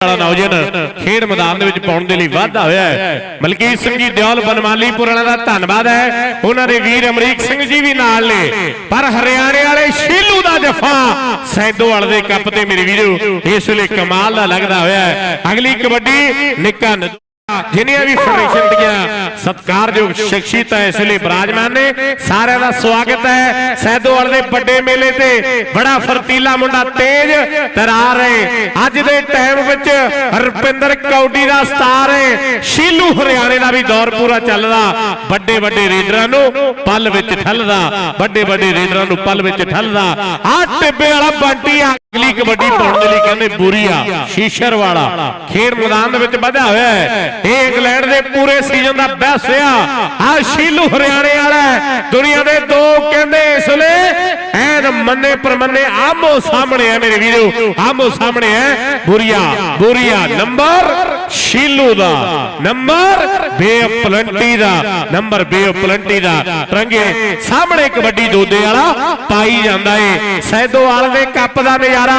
ਵਾਲਾ ਨੌਜਵਾਨ ਖੇਡ ਮੈਦਾਨ ਦੇ ਵਿੱਚ ਪਾਉਣ ਦੇ ਲਈ ਵਾਧਾ ਹੋਇਆ ਹੈ। ਮਲਕੀਤ ਸਿੰਘ ਜੀ ਦਿਓਲ ਬਨਮਾਲੀਪੁਰ ਵਾਲਿਆਂ ਦਾ ਧੰਨਵਾਦ ਹੈ। ਉਹਨਾਂ ਦੇ ਵੀਰ ਅਮਰੀਕ ਸਿੰਘ ਜੀ ਵੀ ਨਾਲ ਨੇ। ਪਰ ਹਰਿਆਣੇ ਵਾਲੇ ਸ਼ੀਲੂ ਦਾ ਜਫਾ ਸੈਦੋਵਾਲ ਦੇ ਕੱਪ ਤੇ ਮੇਰੇ ਵੀਰੋ, ਇਸ ਵੇਲੇ ਕਮਾਲ ਦਾ ਲੱਗਦਾ ਹੋਇਆ ਹੈ। ਅਗਲੀ ਕਬੱਡੀ ਨਿੱਕਾ ਨਦੂ ਵੀ ਫੈਡਰੇਸ਼ਨ ਦੀਆਂ ਸਤਿਕਾਰਯੋਗ ਸ਼ਖਸੀਅਤਾਂ ਇਸ ਲਈ ਬਰਾਜਮਾਨ ਨੇ, ਸਾਰਿਆਂ ਦਾ ਸਵਾਗਤ ਹੈ। ਸੈਦੋਵਾਲ ਦੇ ਵੱਡੇ ਮੇਲੇ ਤੇ ਬੜਾ ਫਰਤੀਲਾ ਮੁੰਡਾ ਤੇਜ ਤਰਾਰ ਹੈ। ਅੱਜ ਦੇ ਟਾਈਮ ਵਿੱਚ ਰੁਪਿੰਦਰ ਕੌਡੀ ਦਾ ਸਟਾਰ ਹੈ। ਸ਼ੀਲੂ ਹਰਿਆਣੇ ਦਾ ਵੀ ਦੌਰ ਪੂਰਾ ਚੱਲਦਾ। ਵੱਡੇ ਵੱਡੇ ਰੇਡਰਾਂ ਨੂੰ ਪੱਲ ਵਿੱਚ ਠੱਲਦਾ। ਵੱਡੇ ਵੱਡੇ ਰੇਡਰਾਂ ਨੂੰ ਪੱਲ ਵਿੱਚ ਠੱਲਦਾ। ਆ ਟਿੱਬੇ ਵਾਲਾ ਬੰਟੀ ਆ ਅਗਲੀ ਕਬੱਡੀ ਪਾਉਣ ਦੇ ਲਈ ਕਹਿੰਦੇ ਬੁਰੀ ਸ਼ੀਸ਼ਰ ਵਾਲਾ। ਖੇਡ ਮੈਦਾਨ ਦੇ ਵਿੱਚ ਵਧਿਆ ਹੋਇਆ ਹੈ। ਇਹ ਇੰਗਲੈਂਡ ਦੇ ਪੂਰੇ ਸੀਜ਼ਨ ਦਾ ਬੈਸਟ ਆ ਆ ਸ਼ੀਲੂ ਹਰਿਆਣੇ ਵਾਲਾ ਹੈ। ਦੁਨੀਆ ਦੇ ਦੋ ਕਹਿੰਦੇ ਇਸ ਵੇਲੇ ਐਨ ਮੰਨੇ ਪਰਮੰਨੇ ਆਮੋ ਸਾਹਮਣੇ ਹੈ ਮੇਰੇ ਵੀਰੋ। ਆਮੋ ਸਾਹਮਣੇ ਹੈ। ਬੁਰੀਆ ਬੁਰੀਆ, ਨੰਬਰ ਸ਼ੀਲੂ ਦਾ ਨੰਬਰ ਬੇਪਲੰਟੀ ਦਾ ਨੰਬਰ ਬੇਪਲੰਟੀ ਦਾ। ਰੰਗੇ, ਸਾਹਮਣੇ ਕਬੱਡੀ ਦੋਦੇ ਵਾਲਾ ਪਾਈ ਜਾਂਦਾ ਏ। ਸੈਦੋਵਾਲ ਦੇ ਕੱਪ ਦਾ ਨਜ਼ਾਰਾ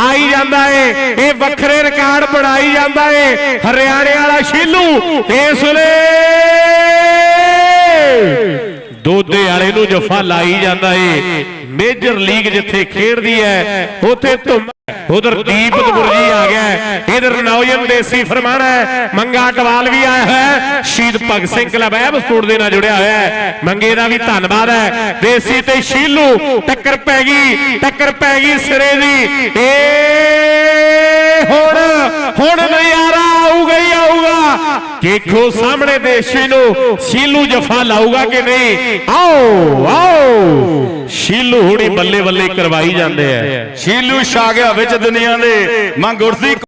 ਆਈ ਜਾਂਦਾ ਏ। ਇਹ ਵੱਖਰੇ ਰਿਕਾਰਡ ਬਣਾਈ ਜਾਂਦਾ ਏ। ਹਰਿਆਣੇ ਵਾਲਾ ਸ਼ੀਲੂ ਇਸ ਵੇਲੇ ਦੋਦੇ ਵਾਲੇ ਨੂੰ ਜਫਾ ਲਾਈ ਜਾਂਦਾ ਏ। ਮੇਜਰ ਲੀਗ ਜਿੱਥੇ ਖੇਡਦੀ ਹੈ, ਉੱਥੇ ਧੁੰਮ ਉਧਰ ਦੀਪਕ ਗੁਰਜੀ ਆ ਗਿਆ ਇਧਰ ਨੌਜਨ ਦੇਸੀ ਫਰਮਾਨ ਹੈ। ਮੰਗਾ ਟਵਾਲ ਵੀ ਆਇਆ ਹੈ। ਸ਼ਹੀਦ ਭਗਤ ਸਿੰਘ ਕਲੱਬ ਐਬ ਸਪੋਰਟ ਦੇ ਨਾਲ ਜੁੜਿਆ ਹੋਇਆ ਹੈ। ਮੰਗੇ ਦਾ ਵੀ ਧੰਨਵਾਦ ਹੈ। ਦੇਸੀ ਤੇ ਸ਼ੀਲੂ, ਟੱਕਰ ਪੈ ਗਈ, ਟੱਕਰ ਪੈ ਗਈ ਸਿਰੇ ਦੀ। ਏ ਹੁਣ ਹੁਣ ਨਜ਼ਾਰਾ ਦੇਖੋ ਸਾਹਮਣੇ ਦੇਸ਼ੀ ਨੂੰ ਸ਼ੀਲੂ ਜਫਾ ਲਾਊਗਾ ਕਿ ਨਹੀਂ? ਆਓ ਆਓ। ਸ਼ੀਲੂ ਹੁਣੀ ਬੱਲੇ ਬੱਲੇ ਕਰਵਾਈ ਜਾਂਦੇ ਆ। ਸ਼ੀਲੂ ਛਾ ਗਿਆ ਵਿੱਚ ਦੁਨੀਆ ਦੇ। ਮੰਗ ਗੁਰਦੀ